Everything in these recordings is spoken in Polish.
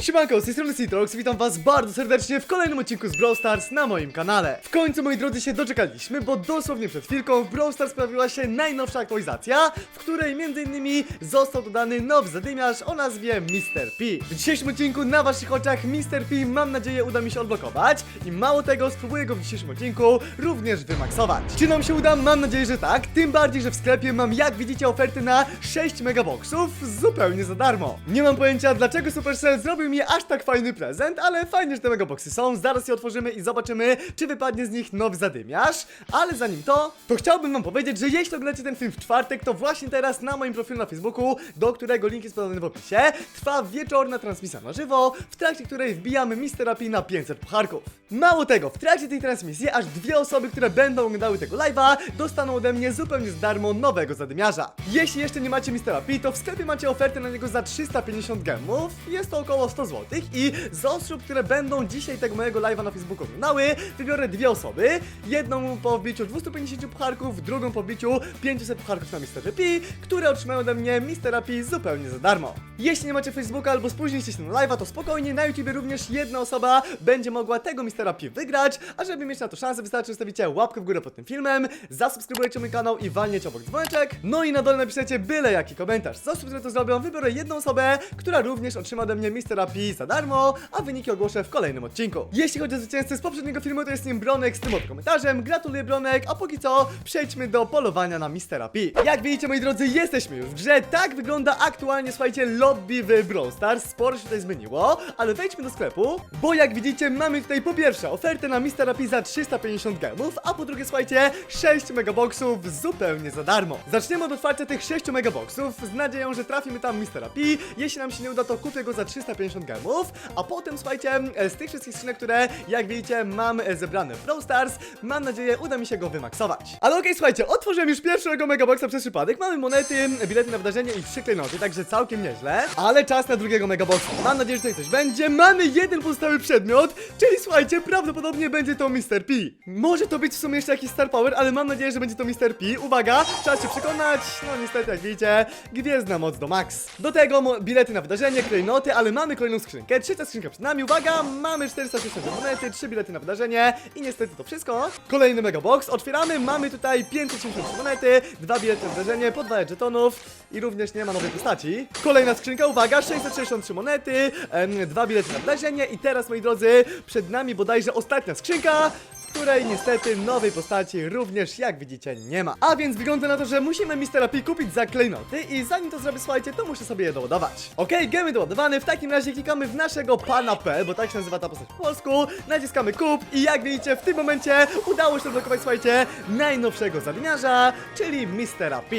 Siemanko, z tej strony Citrox, witam was bardzo serdecznie w kolejnym odcinku z Brawl Stars na moim kanale. W końcu, moi drodzy, się doczekaliśmy, bo dosłownie przed chwilką w Brawl Stars pojawiła się najnowsza aktualizacja, w której m.in. został dodany nowy zadymiarz o nazwie Mr. P. W dzisiejszym odcinku na waszych oczach Mr. P mam nadzieję uda mi się odblokować i mało tego, spróbuję go w dzisiejszym odcinku również wymaksować. Czy nam się uda? Mam nadzieję, że tak, tym bardziej, że w sklepie mam jak widzicie oferty na 6 megaboxów zupełnie za darmo. Nie mam pojęcia dlaczego Supercell zrobił mi aż tak fajny prezent, ale fajnie, że te megaboxy są, zaraz je otworzymy i zobaczymy, czy wypadnie z nich nowy zadymiarz, ale zanim to, to chciałbym wam powiedzieć, że jeśli oglądacie ten film w czwartek, to właśnie teraz na moim profilu na Facebooku, do którego link jest podany w opisie, trwa wieczorna transmisja na żywo, w trakcie której wbijamy Mr. P na 500 pucharków. Mało tego, w trakcie tej transmisji aż dwie osoby, które będą oglądały tego live'a, dostaną ode mnie zupełnie za darmo nowego zadymiarza. Jeśli jeszcze nie macie Mr. P, to w sklepie macie ofertę na niego za 350 gemów, jest to około 100 zł i z osób, które będą dzisiaj tego mojego live'a na Facebooku oglądały, wybiorę dwie osoby, jedną po wbiciu 250 pucharków, drugą po wbiciu 500 pucharków na Mr. P, które otrzymają ode mnie. P zupełnie za darmo. Jeśli nie macie Facebooka albo spóźniliście się na live'a, to spokojnie, na YouTube również jedna osoba będzie mogła tego Mr. P wygrać, a żeby mieć na to szansę, wystarczy, że stawicie łapkę w górę pod tym filmem, zasubskrybujecie mój kanał i walniecie obok dzwoneczek, no i na dole napiszecie byle jaki komentarz. Z osób, które to zrobią, wybiorę jedną osobę, która również otrzyma ode mnie Mr. Za darmo, a wyniki ogłoszę w kolejnym odcinku. Jeśli chodzi o zwycięzcę z poprzedniego filmu, to jest nim Bronek z tym oto komentarzem. Gratuluję Bronek, a póki co przejdźmy do polowania na Mr. P. Jak widzicie, moi drodzy, jesteśmy już w grze. Tak wygląda aktualnie, słuchajcie, lobby w Brawl Stars. Sporo się tutaj zmieniło, ale wejdźmy do sklepu, bo jak widzicie, mamy tutaj po pierwsze ofertę na Mr. P za 350 gemów, a po drugie, słuchajcie, 6 megaboxów zupełnie za darmo. Zaczniemy od otwarcia tych 6 megaboxów z nadzieją, że trafimy tam Mr. P. Jeśli nam się nie uda, to kupię go za 350 gemów, a potem, słuchajcie, e, z tych wszystkich skrzynek, które, jak widzicie, mam e, zebrane w Brawl Stars, mam nadzieję, uda mi się go wymaksować. Ale okej, słuchajcie, otworzyłem już pierwszego megaboxa przez przypadek, mamy monety, bilety na wydarzenie i trzy klejnoty, także całkiem nieźle, ale czas na drugiego megaboxa. Mam nadzieję, że tutaj coś będzie. Mamy jeden pozostały przedmiot, czyli słuchajcie, prawdopodobnie będzie to Mr. P. Może to być w sumie jeszcze jakiś Star Power, ale mam nadzieję, że będzie to Mr. P. Uwaga, trzeba się przekonać. No niestety, jak widzicie, gwiezdna moc do max. Do tego bilety na wydarzenie, klejnoty, ale mamy kolejną skrzynkę. Trzecia skrzynka przed nami, uwaga, mamy 460 monety, trzy bilety na wydarzenie i niestety to wszystko. Kolejny megabox, otwieramy, mamy tutaj 573 monety, dwa bilety na wydarzenie, po dwa żetonów i również nie ma nowej postaci. Kolejna skrzynka, uwaga, 663 monety, em, dwa bilety na wydarzenie i teraz, moi drodzy, przed nami bodajże ostatnia skrzynka, której niestety nowej postaci również, jak widzicie, nie ma. A więc wygląda na to, że musimy Mr. P kupić za klejnoty i zanim to zrobię, słuchajcie, to muszę sobie je doładować. Okej, gemy doładowane, w takim razie klikamy w naszego pana P, bo tak się nazywa ta postać po polsku, naciskamy kup i jak widzicie, w tym momencie udało się odblokować, słuchajcie, najnowszego zadymiarza, czyli Mr. P.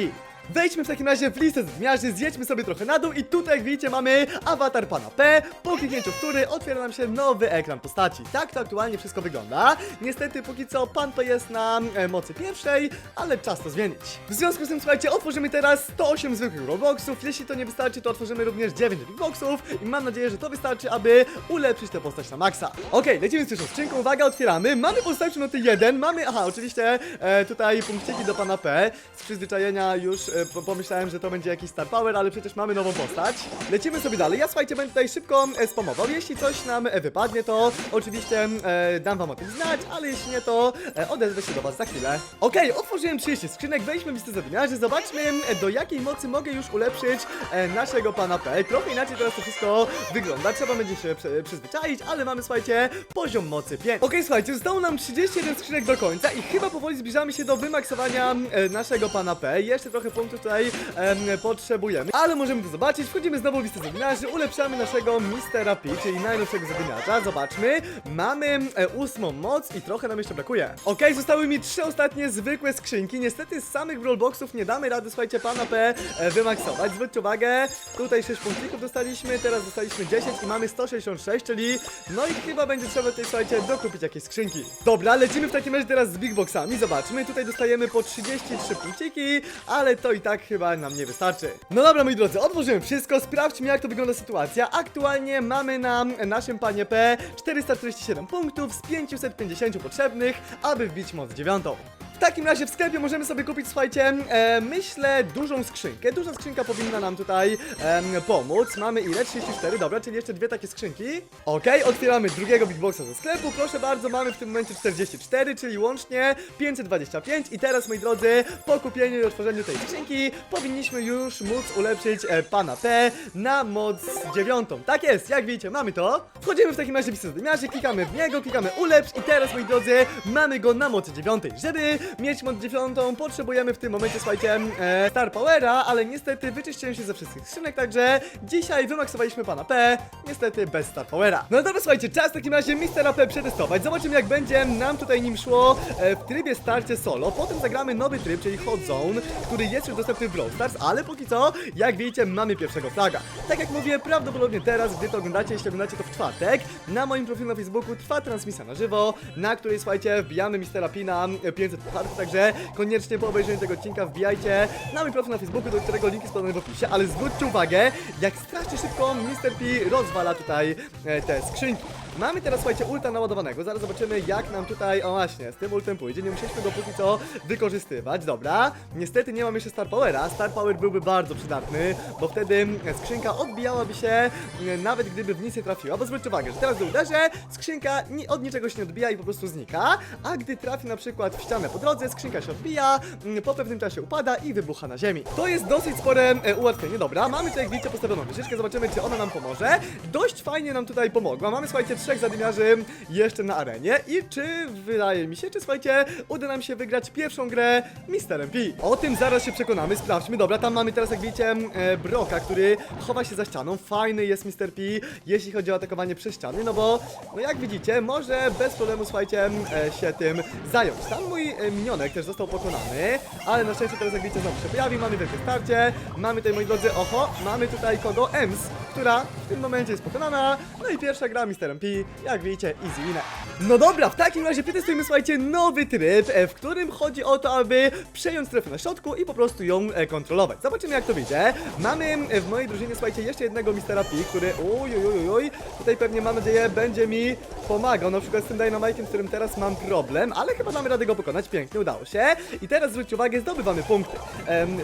Wejdźmy w takim razie w listę zadymiarzy, zjedźmy sobie trochę na dół i tutaj jak widzicie mamy awatar pana P, po kliknięciu który otwiera nam się nowy ekran postaci. Tak to aktualnie wszystko wygląda. Niestety póki co pan P jest na e, mocy pierwszej, ale czas to zmienić. W związku z tym słuchajcie, otworzymy teraz 108 zwykłych Robloxów, jeśli to nie wystarczy to otworzymy również 9 Big Boxów i mam nadzieję, że to wystarczy, aby ulepszyć tę postać na maksa. Okej, lecimy z pierwszą skrzynką, uwaga, otwieramy, mamy postać noty 1, mamy, aha, oczywiście e, tutaj punkciki do pana P, z przyzwyczajenia już e, po- pomyślałem, że to będzie jakiś Star Power, ale przecież mamy nową postać. Lecimy sobie dalej. Ja słuchajcie, będę tutaj szybko e, spamował. Jeśli coś nam e, wypadnie, to oczywiście e, dam wam o tym znać, ale jeśli nie, to e, odezwę się do was za chwilę. Okej, otworzyłem 30 skrzynek, wejdźmy w listę zadymiarzy, zobaczmy e, do jakiej mocy mogę już ulepszyć e, naszego pana P. Trochę inaczej teraz to wszystko wygląda, trzeba będzie się prze, przyzwyczaić, ale mamy słuchajcie poziom mocy 5. Okej, słuchajcie, zostało nam 31 skrzynek do końca i chyba powoli zbliżamy się do wymaksowania e, naszego pana P. Jeszcze trochę punktów tutaj em, potrzebujemy, ale możemy to zobaczyć. Wchodzimy znowu w listę zadymiarzy, ulepszamy naszego Mistera P, czyli najnowszego zadymiarza. Zobaczmy, mamy e, ósmą moc i trochę nam jeszcze brakuje. Okej, zostały mi trzy ostatnie zwykłe skrzynki. Niestety z samych Brawlboxów nie damy rady, słuchajcie, pana P e, wymaksować. Zwróćcie uwagę, tutaj 6 punkcików dostaliśmy, teraz dostaliśmy 10 i mamy 166, czyli no i chyba będzie trzeba tutaj, słuchajcie, dokupić jakieś skrzynki. Dobra, lecimy w takim razie teraz z Big Boxami. Zobaczmy, tutaj dostajemy po 33 punkciki, ale to i tak chyba nam nie wystarczy. No dobra, moi drodzy, otworzymy wszystko, sprawdźmy jak to wygląda sytuacja. Aktualnie mamy na naszym panie P 447 punktów z 550 potrzebnych, aby wbić moc dziewiątą. Takim razie w sklepie możemy sobie kupić, słuchajcie, e, myślę, dużą skrzynkę. Duża skrzynka powinna nam tutaj em, pomóc. Mamy ile? 34, dobra, czyli jeszcze dwie takie skrzynki. Okej, otwieramy drugiego Big Boxa ze sklepu. Proszę bardzo, mamy w tym momencie 44, czyli łącznie 525. I teraz, moi drodzy, po kupieniu i otworzeniu tej skrzynki powinniśmy już móc ulepszyć e, pana P na moc dziewiątą. Tak jest, jak widzicie, mamy to. Wchodzimy w takim razie w zadymiarze, klikamy w niego, klikamy ulepsz i teraz, moi drodzy, mamy go na mocy dziewiątej. Żeby mieć moc dziewiątą, potrzebujemy w tym momencie, słuchajcie, e, Star Powera, ale niestety wyczyściłem się ze wszystkich skrzynek, także dzisiaj wymaksowaliśmy pana P, niestety bez Star Powera. No dobra, słuchajcie, czas w takim razie Mistera P przetestować. Zobaczymy, jak będzie nam tutaj nim szło e, w trybie starcie solo. Potem zagramy nowy tryb, czyli Hot Zone, który jest już dostępny w Brawl Stars, ale póki co, jak widzicie, mamy pierwszego flaga. Tak jak mówię, prawdopodobnie teraz, gdy to oglądacie, jeśli oglądacie to w czwartek, na moim profilu na Facebooku trwa transmisja na żywo, na której, słuchajcie, wbijamy Mistera P na e, 500 także koniecznie po obejrzeniu tego odcinka wbijajcie na mój profil na Facebooku, do którego link jest podany w opisie, ale zwróćcie uwagę, jak strasznie szybko Mr. P rozwala tutaj e, te skrzynki. Mamy teraz, słuchajcie, ulta naładowanego. Zaraz zobaczymy, jak nam tutaj, o właśnie, z tym ultem pójdzie. Nie musieliśmy go póki co wykorzystywać. Dobra, niestety nie mam jeszcze Star Powera. Star Power byłby bardzo przydatny, bo wtedy skrzynka odbijałaby się, m, nawet gdyby w nic nie trafiła. Bo zwróćcie uwagę, że teraz gdy uderzę, skrzynka od niczego się nie odbija i po prostu znika. A gdy trafi na przykład w ścianę po drodze, skrzynka się odbija, po pewnym czasie upada i wybucha na ziemi. To jest dosyć spore e, ułatwienie. Dobra, mamy tutaj, jak widzicie, postawioną wyżyczkę. Zobaczymy, czy ona nam pomoże. Dość fajnie nam tutaj pomogła. Mamy, słuchajcie, trzech zadymiarzy jeszcze na arenie i czy, wydaje mi się, czy słuchajcie, uda nam się wygrać pierwszą grę Misterem P. O tym zaraz się przekonamy, sprawdźmy. Dobra, tam mamy teraz, jak widzicie, e, Broka, który chowa się za ścianą. Fajny jest Mister P, jeśli chodzi o atakowanie przez ściany, no bo, no jak widzicie, może bez problemu, słuchajcie, e, się tym zająć. Tam mój e, minionek też został pokonany, ale na szczęście teraz, jak widzicie, znowu się pojawi, mamy wielkie starcie, mamy tutaj, moi drodzy, oho, mamy tutaj kogo? Ems, która w tym momencie jest pokonana, no i pierwsza gra Misterem P, jak widzicie, easy winner. No dobra, w takim razie przetestujemy, słuchajcie, nowy tryb, e, w którym chodzi o to, aby przejąć strefę na środku i po prostu ją e, kontrolować. Zobaczymy, jak to wyjdzie. Mamy e, w mojej drużynie, słuchajcie, jeszcze jednego Mistera P, który, uj, uj, uj, uj, tutaj pewnie, mam nadzieję, będzie mi pomagał, na przykład z tym Dynamite'em, z którym teraz mam problem, ale chyba damy radę go pokonać, pięknie, udało się. I teraz zwróćcie uwagę, zdobywamy punkty.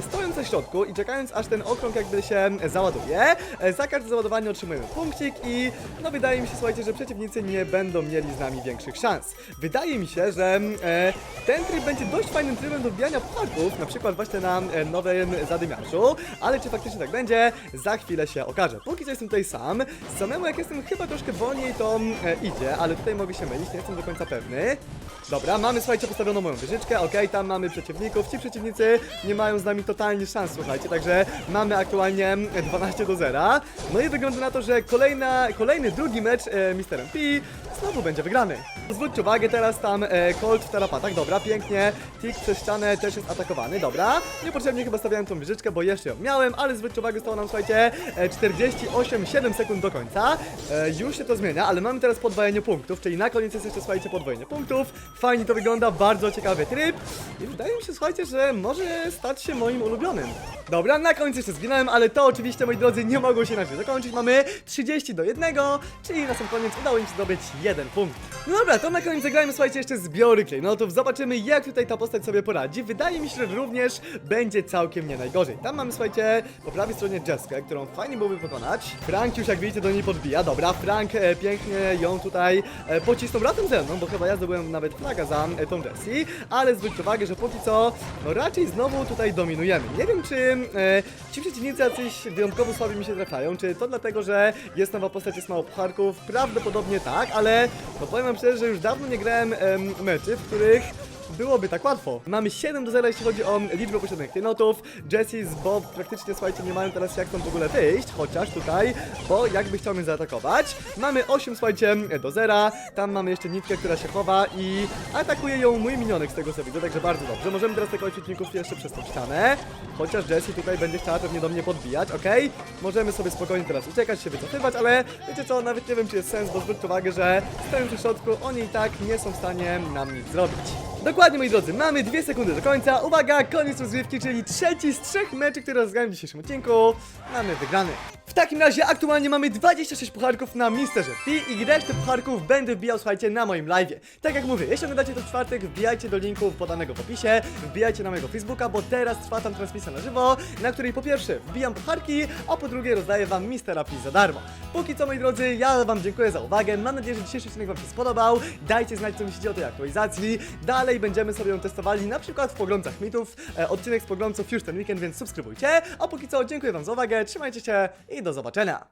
Stojąc na środku i czekając, aż ten okrąg jakby się załaduje, za każde załadowanie otrzymujemy punkcik i no wydaje mi się, słuchajcie, że przeciwnicy nie będą mieli z nami większych szans. Wydaje mi się, że e, ten tryb będzie dość fajnym trybem do wbijania pucharków, na przykład właśnie na e, nowym zadymiarzu, ale czy faktycznie tak będzie, za chwilę się okaże. Póki co jestem tutaj sam, samemu jak jestem chyba troszkę wolniej, to e, idzie, ale tutaj mogę się mylić, nie jestem do końca pewny. Dobra, mamy, słuchajcie, postawioną moją wyżyczkę, okej, tam mamy przeciwników, ci przeciwnicy nie mają z nami totalnie szans, słuchajcie, także mamy aktualnie 12 do 0. No i wygląda na to, że kolejna, kolejny, drugi mecz e, Misterem P znowu będzie wygrany. Zwróćcie uwagę, teraz tam e, Colt w tarapatach, dobra, pięknie, Tick przez ścianę też jest atakowany, dobra, niepotrzebnie chyba stawiałem tą wyżyczkę, bo jeszcze ją miałem, ale zwróćcie uwagę, zostało nam, słuchajcie, e, 48, 7 sekund do końca, e, już się to zmienia, ale mamy teraz podwojenie punktów, czyli na koniec jest jeszcze, słuchajcie, podwojenie punktów, fajnie to wygląda, bardzo ciekawy tryb. I wydaje mi się, słuchajcie, że może stać się moim ulubionym. Dobra, na końcu jeszcze zginąłem, ale to oczywiście, moi drodzy, nie mogło się inaczej zakończyć, mamy 30 do 1, czyli na sam koniec udało im się zdobyć jeden punkt. No dobra, to na koniec zagrajmy, słuchajcie, jeszcze zbiory klejnotów, zobaczymy jak tutaj ta postać sobie poradzi. Wydaje mi się, że również będzie całkiem nie najgorzej. Tam mamy, słuchajcie, po prawej stronie Jesskę, którą fajnie byłoby pokonać. Frank już, jak widzicie, do niej podbija. Dobra, Frank e, pięknie ją tutaj e, pocisnął razem ze mną, bo chyba ja zdobyłem nawet flaga za e, tą Jessie, ale zwróćcie uwagę, że póki co, no raczej znowu tutaj dominujemy. Nie wiem, czy e, ci przeciwnicy jacyś wyjątkowo słabi mi się trafiają, czy to dlatego, że jest nowa postać, jest mało pucharków, prawdopodobnie tak, ale no powiem wam szczerze, że już dawno nie grałem em, w których byłoby tak łatwo. Mamy 7 do 0, jeśli chodzi o liczbę posiadanych klejnotów. Jessie z Bob praktycznie, słuchajcie, nie mają teraz jak tam w ogóle wyjść, chociaż tutaj, bo jakby chciał mnie zaatakować. Mamy 8, słuchajcie, do 0. Tam mamy jeszcze nitkę, która się chowa i atakuje ją mój minionek z tego co widzę, także bardzo dobrze. Możemy teraz atakować przeciwników jeszcze przez tą ścianę. Chociaż Jessie tutaj będzie chciała pewnie do mnie podbijać, okej? Możemy sobie spokojnie teraz uciekać, się wycofywać, ale wiecie co, nawet nie wiem czy jest sens, bo zwróćcie uwagę, że w środku, oni i tak nie są w stanie nam nic zrobić. Dokładnie, moi drodzy, mamy dwie sekundy do końca. Uwaga, koniec rozgrywki, czyli trzeci z trzech meczy, które rozgrałem w dzisiejszym odcinku. Mamy wygrany. W takim razie aktualnie mamy 26 pucharków na Misterze P i resztę pucharków będę wbijał, słuchajcie, na moim live. Tak jak mówię, jeśli oglądacie to w czwartek, wbijajcie do linku podanego w opisie, wbijajcie na mojego Facebooka, bo teraz trwa tam transmisja na żywo, na której po pierwsze wbijam pucharki, a po drugie rozdaję wam Mistera P za darmo. Póki co, moi drodzy, ja wam dziękuję za uwagę, mam nadzieję, że dzisiejszy odcinek wam się spodobał, dajcie znać, co myślicie o tej aktualizacji, dalej będziemy sobie ją testowali, na przykład w pogromcach mitów, e, odcinek z pogromców już ten weekend, więc subskrybujcie, a póki co, dziękuję wam za uwagę, trzymajcie się i do zobaczenia.